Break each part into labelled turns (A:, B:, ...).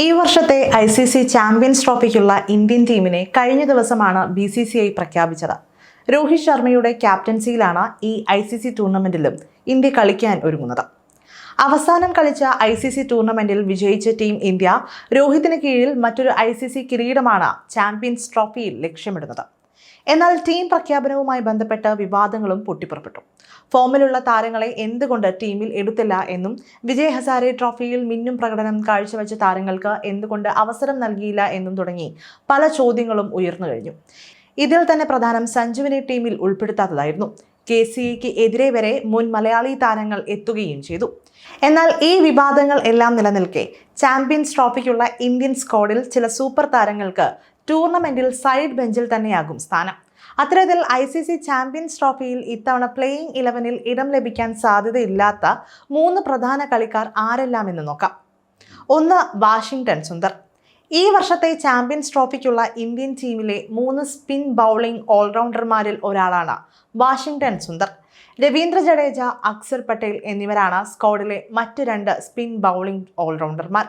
A: ഈ വർഷത്തെ I C C champions ട്രോഫിക്കുള്ള ഇന്ത്യൻ ടീമിനെ കഴിഞ്ഞ ദിവസമാണ് ബി സി സി ഐ പ്രഖ്യാപിച്ചത്. രോഹിത് ശർമ്മയുടെ ക്യാപ്റ്റൻസിയിലാണ് ഈ ഐ സി സി ടൂർണമെന്റിലും ഇന്ത്യ കളിക്കാൻ ഒരുങ്ങുന്നത്. അവസാനം കളിച്ച ഐ സി സി ടൂർണമെന്റിൽ വിജയിച്ച ടീം ഇന്ത്യ രോഹിത്തിന് കീഴിൽ മറ്റൊരു ഐ സി സി കിരീടമാണ് ചാമ്പ്യൻസ് ട്രോഫിയിൽ ലക്ഷ്യമിടുന്നത്. എന്നാൽ ടീം പ്രഖ്യാപനവുമായി ബന്ധപ്പെട്ട വിവാദങ്ങളും പൊട്ടിപ്പുറപ്പെട്ടു. ഫോമിലുള്ള താരങ്ങളെ എന്തുകൊണ്ട് ടീമിൽ എടുത്തില്ല എന്നും വിജയ് ഹസാരെ ട്രോഫിയിൽ മിന്നും പ്രകടനം കാഴ്ചവെച്ച താരങ്ങൾക്ക് എന്തുകൊണ്ട് അവസരം നൽകിയില്ല എന്നും തുടങ്ങി പല ചോദ്യങ്ങളും ഉയർന്നു കഴിഞ്ഞു. ഇതിൽ തന്നെ പ്രധാനം സഞ്ജുവിനെ ടീമിൽ ഉൾപ്പെടുത്താത്തതായിരുന്നു. കെ സി എക്ക് എതിരെ വരെ മുൻ മലയാളി താരങ്ങൾ എത്തുകയും ചെയ്തു. എന്നാൽ ഈ വിവാദങ്ങൾ എല്ലാം നിലനിൽക്കെ ചാമ്പ്യൻസ് ട്രോഫിക്കുള്ള ഇന്ത്യൻ സ്ക്വാഡിൽ ചില സൂപ്പർ താരങ്ങൾക്ക് ടൂർണമെന്റിൽ സൈഡ് ബെഞ്ചിൽ തന്നെയാകും സ്ഥാനം. അത്തരത്തിൽ ഐ സി സി ചാമ്പ്യൻസ് ട്രോഫിയിൽ ഇത്തവണ പ്ലേയിങ് ഇലവനിൽ ഇടം ലഭിക്കാൻ സാധ്യതയില്ലാത്ത മൂന്ന് പ്രധാന കളിക്കാർ ആരെല്ലാം എന്ന് നോക്കാം. ഒന്ന് വാഷിംഗ്ടൺ സുന്ദർ. ഈ വർഷത്തെ ചാമ്പ്യൻസ് ട്രോഫിക്കുള്ള ഇന്ത്യൻ ടീമിലെ മൂന്ന് സ്പിൻ ബൗളിംഗ് ഓൾറൗണ്ടർമാരിൽ ഒരാളാണ് വാഷിംഗ്ടൺ സുന്ദർ. രവീന്ദ്ര ജഡേജ അക്സർ പട്ടേൽ എന്നിവരാണ് സ്ക്വാഡിലെ മറ്റ് രണ്ട് സ്പിൻ ബൗളിംഗ് ഓൾറൗണ്ടർമാർ.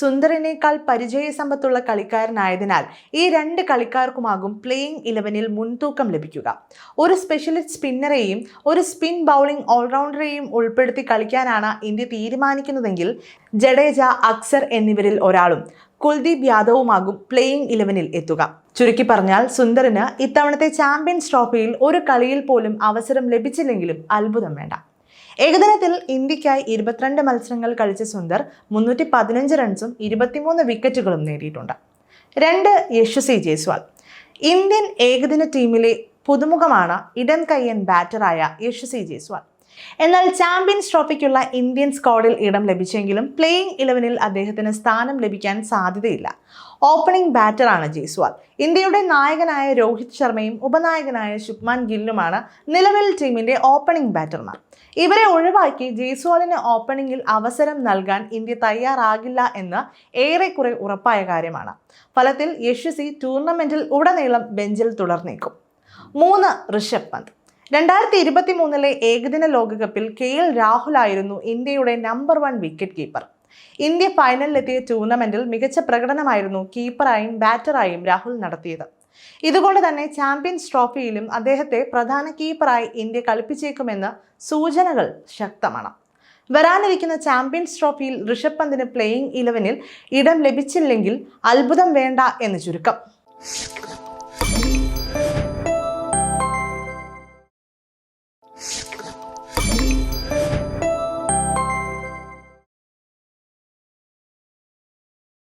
A: സുന്ദറിനേക്കാൾ പരിചയസമ്പത്തുള്ള കളിക്കാരനായതിനാൽ ഈ രണ്ട് കളിക്കാർക്കുമാകും പ്ലേയിങ് ഇലവനിൽ മുൻതൂക്കം ലഭിക്കുക. ഒരു സ്പെഷ്യലിസ്റ്റ് സ്പിന്നറെയും ഒരു സ്പിൻ ബൗളിംഗ് ഓൾറൗണ്ടറെയും ഉൾപ്പെടുത്തി കളിക്കാനാണ് ഇന്ത്യ തീരുമാനിക്കുന്നതെങ്കിൽ ജഡേജ അക്സർ എന്നിവരിൽ ഒരാളും കുൽദീപ് യാദവുമാകും പ്ലേയിങ് ഇലവനിൽ എത്തുക. ചുരുക്കി പറഞ്ഞാൽ സുന്ദറിന് ഇത്തവണത്തെ ചാമ്പ്യൻസ് ട്രോഫിയിൽ ഒരു കളിയിൽ പോലും അവസരം ലഭിച്ചില്ലെങ്കിലും അത്ഭുതം വേണ്ട. ഏകദിനത്തിൽ ഇന്ത്യക്കായി ഇരുപത്തിരണ്ട് മത്സരങ്ങൾ കളിച്ച സുന്ദർ മുന്നൂറ്റി പതിനഞ്ച് റൺസും ഇരുപത്തിമൂന്ന് വിക്കറ്റുകളും നേടിയിട്ടുണ്ട്. രണ്ട് യശസ്വി ജയ്സ്വാൾ. ഇന്ത്യൻ ഏകദിന ടീമിലെ പുതുമുഖമാണ് ഇടം കയ്യൻ ബാറ്ററായ യശസ്വി ജയ്സ്വാൾ. എന്നാൽ ചാമ്പ്യൻസ് ട്രോഫിക്കുള്ള ഇന്ത്യൻ സ്ക്വാഡിൽ ഇടം ലഭിച്ചെങ്കിലും പ്ലേയിങ് ഇലവനിൽ അദ്ദേഹത്തിന് സ്ഥാനം ലഭിക്കാൻ സാധ്യതയില്ല. ഓപ്പണിംഗ് ബാറ്ററാണ് ജയ്സ്വാൾ. ഇന്ത്യയുടെ നായകനായ രോഹിത് ശർമ്മയും ഉപനായകനായ ശുഭ്മാൻ ഗില്ലുമാണ് നിലവിൽ ടീമിന്റെ ഓപ്പണിംഗ് ബാറ്റർമാർ ഇവരെ ഒഴിവാക്കി ജയ്സ്വാളിന് ഓപ്പണിംഗിൽ അവസരം നൽകാൻ ഇന്ത്യ തയ്യാറാകില്ല എന്ന് ഏറെക്കുറെ ഉറപ്പായ കാര്യമാണ്. ഫലത്തിൽ യശസ്വി ടൂർണമെന്റിൽ ഉടനീളം ബെഞ്ചിൽ തുടർന്നേക്കും. മൂന്ന് ഋഷഭ് പന്ത്. രണ്ടായിരത്തി ഇരുപത്തി മൂന്നിലെ ഏകദിന ലോകകപ്പിൽ കെ എൽ രാഹുൽ ആയിരുന്നു ഇന്ത്യയുടെ number one wicket keeper India ഫൈനലിലെത്തിയ ടൂർണമെന്റിൽ മികച്ച പ്രകടനമായിരുന്നു കീപ്പറായും ബാറ്ററായും രാഹുൽ നടത്തിയത്. ഇതുകൊണ്ട് തന്നെ ചാമ്പ്യൻസ് ട്രോഫിയിലും അദ്ദേഹത്തെ പ്രധാന കീപ്പറായി ഇന്ത്യ കളിപ്പിച്ചേക്കുമെന്ന് സൂചനകൾ ശക്തമാണ്. വരാനിരിക്കുന്ന ചാമ്പ്യൻസ് ട്രോഫിയിൽ ഋഷഭ് പന്തിന് പ്ലേയിങ് ഇലവനിൽ ഇടം ലഭിച്ചില്ലെങ്കിൽ അത്ഭുതം വേണ്ട എന്ന് ചുരുക്കം.